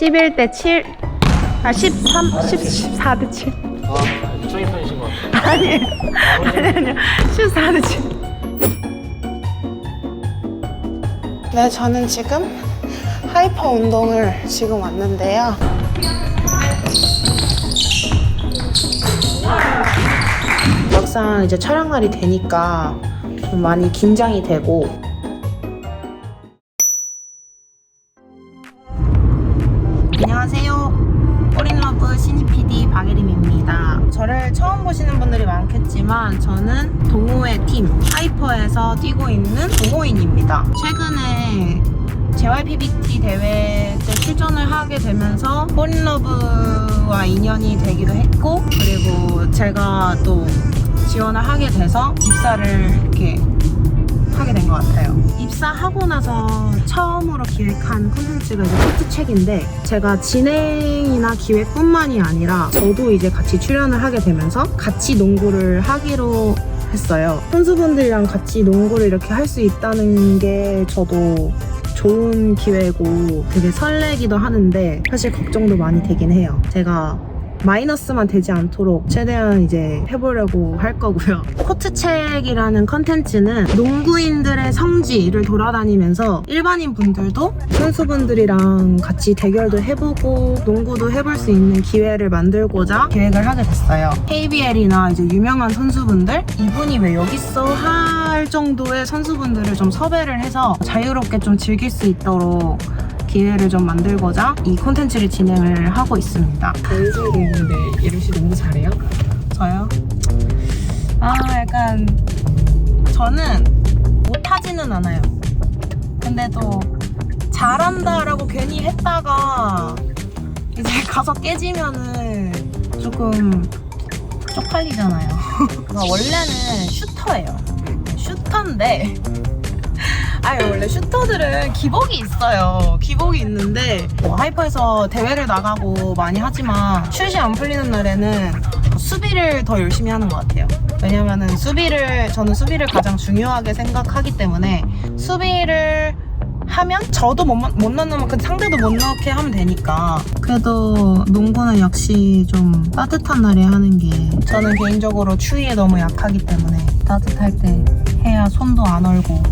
11대 7. 아, 13, 10, 14대 7. 아, 이청이 편이신 것 같아요. 아니에요. 아니, 아니요. 14대 7. 네, 저는 지금 하이퍼 운동을 지금 왔는데요. 막상 이제 촬영 날이 되니까 좀 많이 긴장이 되고 안녕하세요. 뽀린러브 신입 PD 박예림입니다. 저를 처음 보시는 분들이 많겠지만 저는 동호회 팀 하이퍼에서 뛰고 있는 동호인입니다. 최근에 JYPBT 대회 때 출전을 하게 되면서 뽀린러브와 인연이 되기도 했고 그리고 제가 또 지원을 하게 돼서 입사를 이렇게 하게 된 것 같아요. 입사하고 나서 처음으로 기획한 콘텐츠가 이제 포트책인데 제가 진행이나 기획뿐만이 아니라 저도 이제 같이 출연을 하게 되면서 같이 농구를 하기로 했어요. 선수분들이랑 같이 농구를 이렇게 할 수 있다는 게 저도 좋은 기회고 되게 설레기도 하는데 사실 걱정도 많이 되긴 해요. 제가 마이너스만 되지 않도록 최대한 이제 해보려고 할 거고요. 코트책이라는 컨텐츠는 농구인들의 성지를 돌아다니면서 일반인 분들도 선수분들이랑 같이 대결도 해보고 농구도 해볼 수 있는 기회를 만들고자 계획을 하게 됐어요. KBL이나 이제 유명한 선수분들 이분이 왜 여기 있어 할 정도의 선수분들을 좀 섭외를 해서 자유롭게 좀 즐길 수 있도록 기회를 좀 만들고자 이 콘텐츠를 진행을 하고 있습니다. 있는데 예림 씨 농구 잘해요? 저요? 아 약간 저는 못하지는 않아요. 근데 또 잘한다라고 괜히 했다가 이제 가서 깨지면은 조금 쪽팔리잖아요. 그러니까 원래는 슈터예요. 슈터인데 아니 원래 슈터들은 기복이 있어요. 기복이 있는데 뭐 하이퍼에서 대회를 나가고 많이 하지만 슛이 안 풀리는 날에는 수비를 더 열심히 하는 것 같아요. 왜냐면은 수비를 저는 수비를 가장 중요하게 생각하기 때문에 수비를 하면 저도 못, 넣- 못 넣는 만큼 상대도 못 넣게 하면 되니까 그래도 농구는 역시 좀 따뜻한 날에 하는 게 저는 개인적으로 추위에 너무 약하기 때문에 따뜻할 때 해야 손도 안 얼고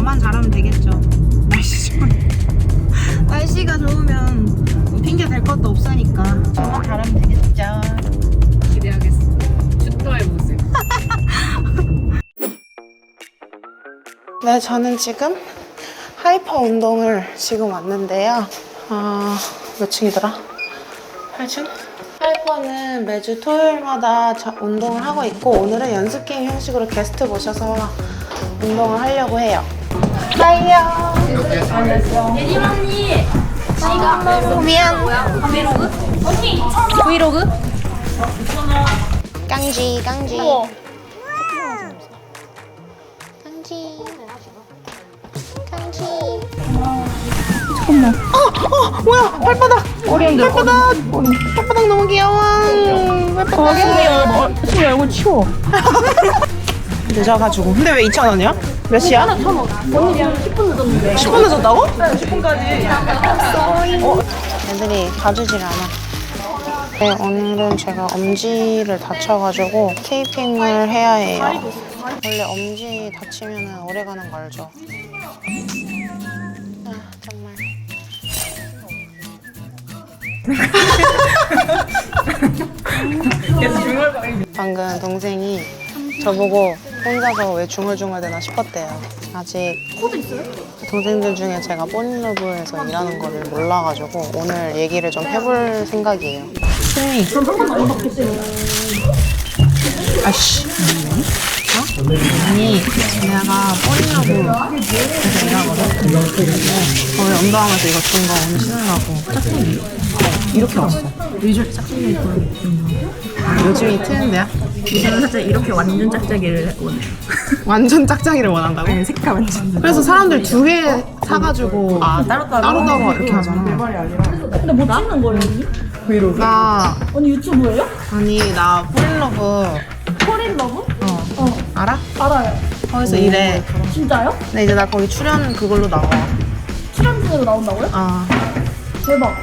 저만 잘하면 되겠죠. 날씨 좋은 날씨가 좋으면 뭐 핑계 될 것도 없으니까 저만 잘하면 되겠죠. 기대하겠습니다. 슈터의 모습. 네, 저는 지금 하이퍼 운동을 지금 왔는데요. 아, 몇 층이더라? 8층? 하이퍼는 매주 토요일마다 저- 운동을 하고 있고 오늘은 연습 게임 형식으로 게스트 모셔서 운동을 하려고 해요. 하이요. 예림 언니 지금 미안. 브이로그? 언니 2,000원 브이로그? 깡지, 깡지. 깡지. 깡지. 잠깐만. 어, 어, 뭐야? 발바닥. 발바닥. 발바닥 너무 귀여워. 발바닥. 손 얼굴 치워. 늦어가지고. 근데 왜 2,000원이야? 몇 시야? 1,000원. 언니랑 10분 늦었는데. 10분 늦었다고? 네, 10분까지. 어, 애들이 봐주질 않아. 네, 오늘은 제가 엄지를 다쳐가지고 테이핑을 해야 해요. 원래 엄지 다치면 오래 가는 거 알죠? 아, 정말. 방금 동생이 저보고 혼자서 왜 중얼중얼대나 싶었대요. 아직 동생들 중에 제가 뽀린러브에서 일하는 거를 몰라가지고 오늘 얘기를 좀 해볼 생각이에요. 승리. 그럼 한 번도 안 받겠어요. 아씨. 어? 아니, 내가 뽀린러브에서 일하거든. 거기 운동하면서 이거 좋은 거 오늘 신으려고 짝꿍이 이렇게 왔어. 요즘 짝꿍이 요즘 이 트렌드야? 저는 살짝 이렇게 완전 짝짝이를 원해요. 완전 짝짝이를 원한다고? 네, 색깔 완전. 그래서 사람들 두 개 사가지고 아, 따로따로? 따로따로 이렇게 하잖아. 근데 뭐 찍는 거예요, 언니? 나 언니 유튜브예요? 아니 나 폴러브 코린 러브? 어. 어, 알아? 알아요. 거기서 일해. 진짜요? 근데 이제 나 거기 출연 그걸로 나와. 출연진으로 나온다고요? 아 대박.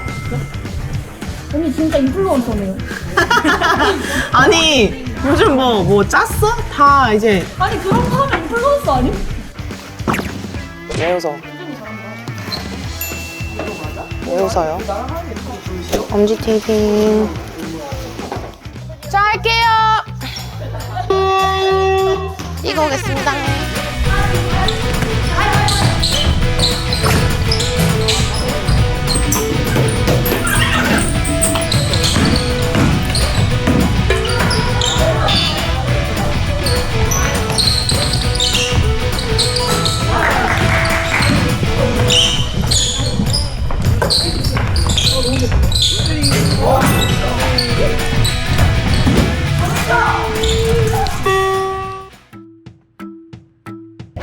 언니 진짜 인플루언서네요. 아니 요즘 뭐 뭐 짰어? 다 이제 아니 그런 거 하면 인플루언서 아니? 왜 웃어? 왜 웃어요? 엄지 TV. 자 할게요. 이거 오겠습니다.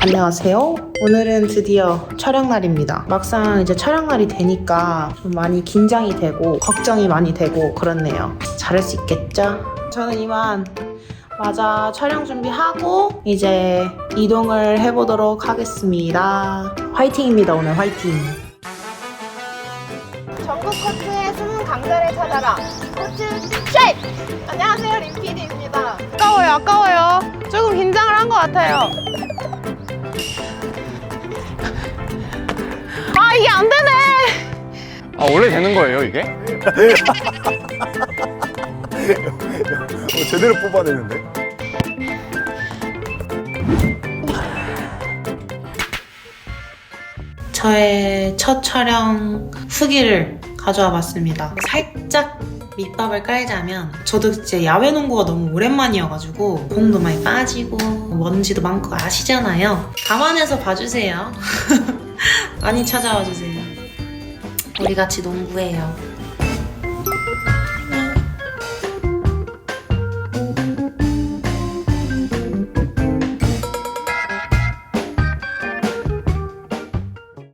안녕하세요. 오늘은 드디어 촬영 날입니다. 막상 이제 촬영 날이 되니까 좀 많이 긴장이 되고 걱정이 많이 되고 그렇네요. 잘할 수 있겠죠? 저는 이만 맞아 촬영 준비하고 이제 이동을 해보도록 하겠습니다. 화이팅입니다 오늘 화이팅. 전국 코트의 숨은 강자를 찾아라. 코트 쉐입! 안녕하세요 림피디입니다. 아까워요 아까워요. 조금 긴장을 한 것 같아요. 이게 안 되네. 아 원래 되는 거예요 이게? 어, 제대로 뽑아내는데? 저의 첫 촬영 후기를 가져와 봤습니다. 살짝 밑밥을 깔자면 저도 이제 야외 농구가 너무 오랜만이어가지고 공도 많이 빠지고 먼지도 많고 아시잖아요. 감안해서 봐주세요. 많이 찾아와 주세요. 우리 같이 농구해요.